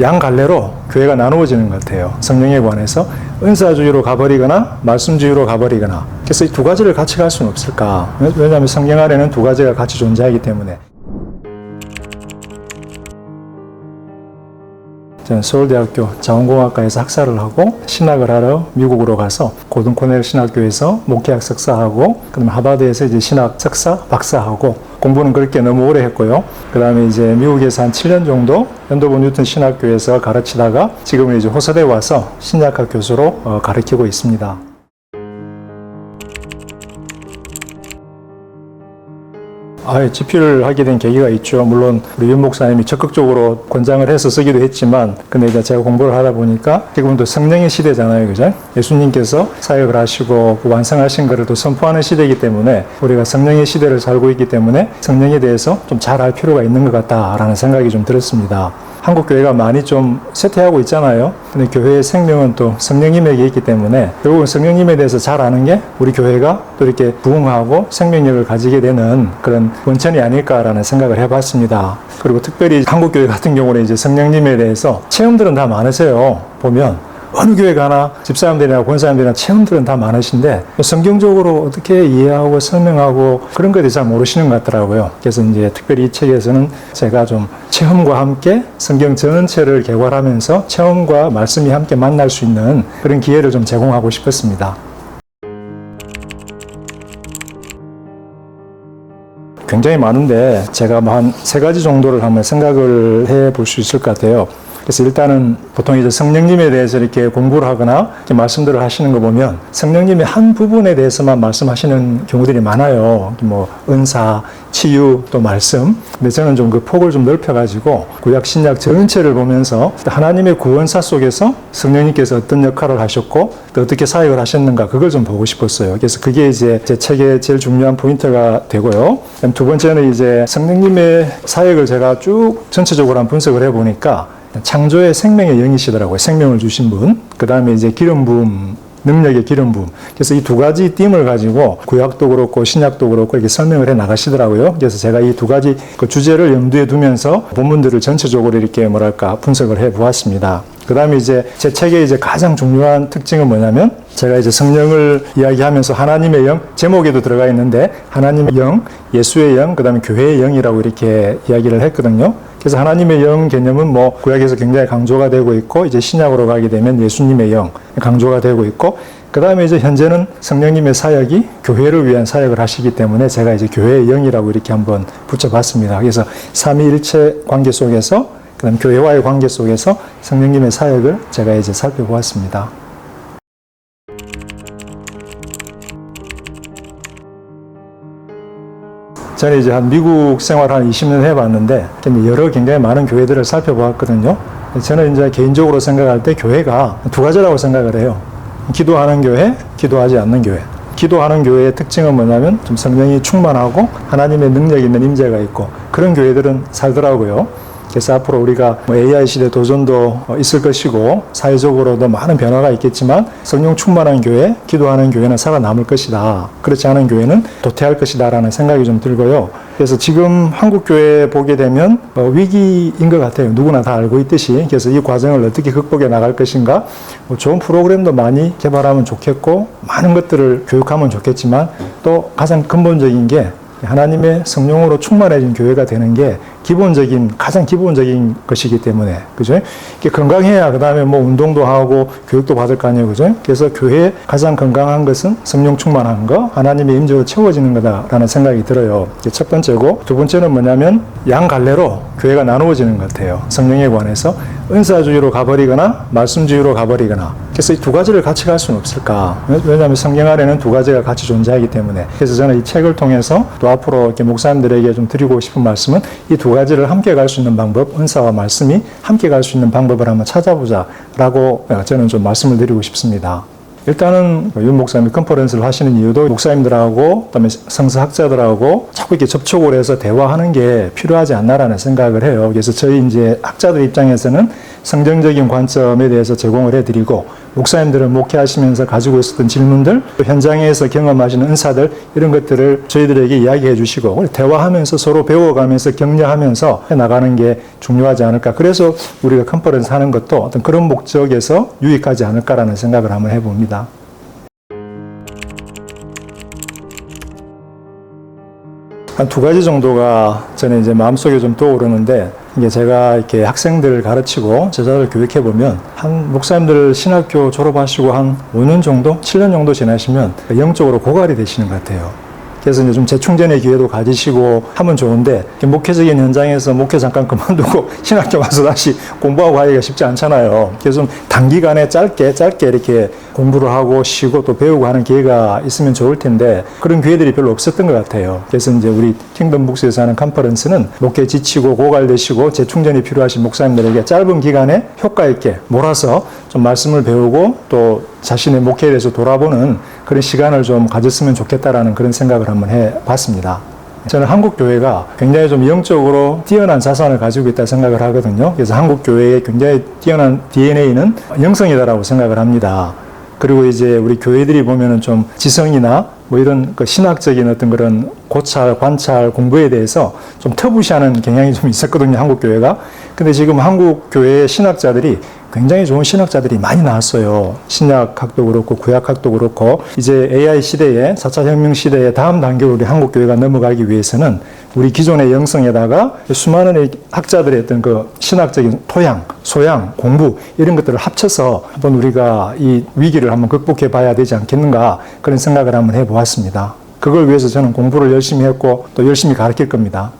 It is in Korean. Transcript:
양 갈래로 교회가 나누어지는 것 같아요. 성령에 관해서 은사주의로 가버리거나 말씀주의로 가버리거나 그래서 이 두 가지를 같이 갈 수는 없을까? 왜냐하면 성경 안에는 두 가지가 같이 존재하기 때문에 저는 서울대학교 자원공학과에서 학사를 하고 신학을 하러 미국으로 가서 고든 코넬 신학교에서 목회학 석사하고 그다음에 하버드에서 이제 신학 석사 박사하고 공부는 그렇게 너무 오래 했고요. 그 다음에 이제 미국에서 한 7년 정도 연도본 뉴턴 신학교에서 가르치다가 지금은 이제 호서대 와서 신약학 교수로 어, 가르치고 있습니다. 아, 집필을 하게 된 계기가 있죠. 물론 우리 윤 목사님이 적극적으로 권장을 해서 쓰기도 했지만, 근데 이제 제가 공부를 하다 보니까 지금은 또 성령의 시대잖아요, 그죠? 예수님께서 사역을 하시고 그 완성하신 것을 또 선포하는 시대이기 때문에 우리가 성령의 시대를 살고 있기 때문에 성령에 대해서 좀 잘 알 필요가 있는 것 같다라는 생각이 좀 들었습니다. 한국 교회가 많이 좀 쇠퇴하고 있잖아요. 근데 교회의 생명은 또 성령님에게 있기 때문에 결국은 성령님에 대해서 잘 아는 게 우리 교회가 또 이렇게 부흥하고 생명력을 가지게 되는 그런 원천이 아닐까라는 생각을 해봤습니다. 그리고 특별히 한국 교회 같은 경우는 이제 성령님에 대해서 체험들은 다 많으세요. 보면 어느 교회 가나 집사람들이나 권사님들이나 체험들은 다 많으신데 성경적으로 어떻게 이해하고 설명하고 그런 것에 잘 모르시는 것 같더라고요. 그래서 이제 특별히 이 책에서는 제가 좀 체험과 함께 성경 전체를 개괄하면서 체험과 말씀이 함께 만날 수 있는 그런 기회를 좀 제공하고 싶었습니다. 굉장히 많은데 제가 뭐한세 가지 정도를 한번 생각을 해 볼 수 있을 것 같아요. 그래서 일단은 보통 이제 성령님에 대해서 이렇게 공부를 하거나 이렇게 말씀들을 하시는 거 보면 성령님의 한 부분에 대해서만 말씀하시는 경우들이 많아요. 뭐 은사, 치유, 또 말씀. 근데 저는 좀 그 폭을 좀 넓혀가지고 구약 신약 전체를 보면서 하나님의 구원사 속에서 성령님께서 어떤 역할을 하셨고 또 어떻게 사역을 하셨는가 그걸 좀 보고 싶었어요. 그래서 그게 이제 제 책의 제일 중요한 포인트가 되고요. 두 번째는 이제 성령님의 사역을 제가 쭉 전체적으로 한 분석을 해보니까 창조의 생명의 영이시더라고요. 생명을 주신 분. 그 다음에 이제 기름 부음, 능력의 기름 부음. 그래서 이 두 가지 띠을 가지고 구약도 그렇고 신약도 그렇고 이렇게 설명을 해 나가시더라고요. 그래서 제가 이 두 가지 그 주제를 염두에 두면서 본문들을 전체적으로 이렇게 뭐랄까 분석을 해 보았습니다. 그 다음에 이제 제 책의 이제 가장 중요한 특징은 뭐냐면 제가 이제 성령을 이야기하면서 하나님의 영, 제목에도 들어가 있는데 하나님의 영, 예수의 영, 그 다음에 교회의 영이라고 이렇게 이야기를 했거든요. 그래서 하나님의 영 개념은 뭐 구약에서 굉장히 강조가 되고 있고 이제 신약으로 가게 되면 예수님의 영 강조가 되고 있고 그 다음에 이제 현재는 성령님의 사역이 교회를 위한 사역을 하시기 때문에 제가 이제 교회의 영이라고 이렇게 한번 붙여봤습니다. 그래서 삼위일체 관계 속에서 그다음 교회와의 관계 속에서 성령님의 사역을 제가 이제 살펴보았습니다. 저는 이제 한 미국 생활 한 20년 해봤는데 여러 굉장히 많은 교회들을 살펴보았거든요. 저는 이제 개인적으로 생각할 때 교회가 두 가지라고 생각을 해요. 기도하는 교회, 기도하지 않는 교회. 기도하는 교회의 특징은 뭐냐면 좀 성령이 충만하고 하나님의 능력 있는 임재가 있고 그런 교회들은 살더라고요. 그래서 앞으로 우리가 뭐 AI 시대 도전도 있을 것이고 사회적으로도 많은 변화가 있겠지만 성령 충만한 교회, 기도하는 교회는 살아남을 것이다. 그렇지 않은 교회는 도태할 것이다라는 생각이 좀 들고요. 그래서 지금 한국 교회 보게 되면 뭐 위기인 것 같아요. 누구나 다 알고 있듯이. 그래서 이 과정을 어떻게 극복해 나갈 것인가. 뭐 좋은 프로그램도 많이 개발하면 좋겠고 많은 것들을 교육하면 좋겠지만 또 가장 근본적인 게 하나님의 성령으로 충만해진 교회가 되는 게 기본적인 가장 기본적인 것이기 때문에 그죠? 건강해야 그 다음에 뭐 운동도 하고 교육도 받을 거 아니에요, 그죠? 그래서 교회 가장 건강한 것은 성령 충만한 거, 하나님의 임재로 채워지는 거다라는 생각이 들어요. 첫 번째고 두 번째는 뭐냐면 양 갈래로 교회가 나누어지는 것 같아요. 성령에 관해서 은사주의로 가버리거나 말씀주의로 가버리거나 그래서 이 두 가지를 같이 갈 수는 없을까? 왜냐하면 성경 안에는 두 가지가 같이 존재하기 때문에 그래서 저는 이 책을 통해서 또 앞으로 이렇게 목사님들에게 좀 드리고 싶은 말씀은 이 두 가지를 함께 갈 수 있는 방법, 은사와 말씀이 함께 갈 수 있는 방법을 한번 찾아보자라고 저는 좀 말씀을 드리고 싶습니다. 일단은 윤 목사님이 컨퍼런스를 하시는 이유도 목사님들하고 그다음에 성서학자들하고 자꾸 이렇게 접촉을 해서 대화하는 게 필요하지 않나라는 생각을 해요. 그래서 저희 이제 학자들 입장에서는 성경적인 관점에 대해서 제공을 해드리고 목사님들은 목회하시면서 가지고 있었던 질문들, 또 현장에서 경험하시는 은사들 이런 것들을 저희들에게 이야기해 주시고 대화하면서 서로 배워가면서 격려하면서 해 나가는 게 중요하지 않을까. 그래서 우리가 컨퍼런스 하는 것도 어떤 그런 목적에서 유익하지 않을까라는 생각을 한번 해봅니다. 한 두 가지 정도가 저는 이제 마음속에 좀 떠오르는데 이게 제가 이렇게 학생들을 가르치고 제자를 교육해 보면 한 목사님들 신학교 졸업하시고 한 5년 정도, 7년 정도 지나시면 영적으로 고갈이 되시는 것 같아요. 그래서 이제 좀 재충전의 기회도 가지시고 하면 좋은데 목회적인 현장에서 목회 잠깐 그만두고 신학교 와서 다시 공부하고 하기가 쉽지 않잖아요. 그래서 좀 단기간에 짧게 짧게 이렇게 공부를 하고 쉬고 또 배우고 하는 기회가 있으면 좋을 텐데 그런 기회들이 별로 없었던 것 같아요. 그래서 이제 우리 킹덤 북스에서 하는 컨퍼런스는 목회 지치고 고갈되시고 재충전이 필요하신 목사님들에게 짧은 기간에 효과 있게 몰아서 좀 말씀을 배우고 또 자신의 목회에 대해서 돌아보는 그런 시간을 좀 가졌으면 좋겠다라는 그런 생각을 한번 해 봤습니다. 저는 한국 교회가 굉장히 좀 영적으로 뛰어난 자산을 가지고 있다 생각을 하거든요. 그래서 한국 교회의 굉장히 뛰어난 DNA는 영성이다라고 생각을 합니다. 그리고 이제 우리 교회들이 보면은 좀 지성이나 뭐 이런 그 신학적인 어떤 그런 고찰, 관찰, 공부에 대해서 좀 터부시하는 경향이 좀 있었거든요, 한국 교회가. 근데 지금 한국 교회의 신학자들이 굉장히 좋은 신학자들이 많이 나왔어요. 신약학도 그렇고 구약학도 그렇고 이제 AI 시대에 4차 혁명 시대의 다음 단계로 우리 한국 교회가 넘어가기 위해서는 우리 기존의 영성에다가 수많은 학자들의 어떤 그 신학적인 토양, 소양, 공부 이런 것들을 합쳐서 한번 우리가 이 위기를 한번 극복해 봐야 되지 않겠는가 그런 생각을 한번 해 보았습니다. 그걸 위해서 저는 공부를 열심히 했고 또 열심히 가르칠 겁니다.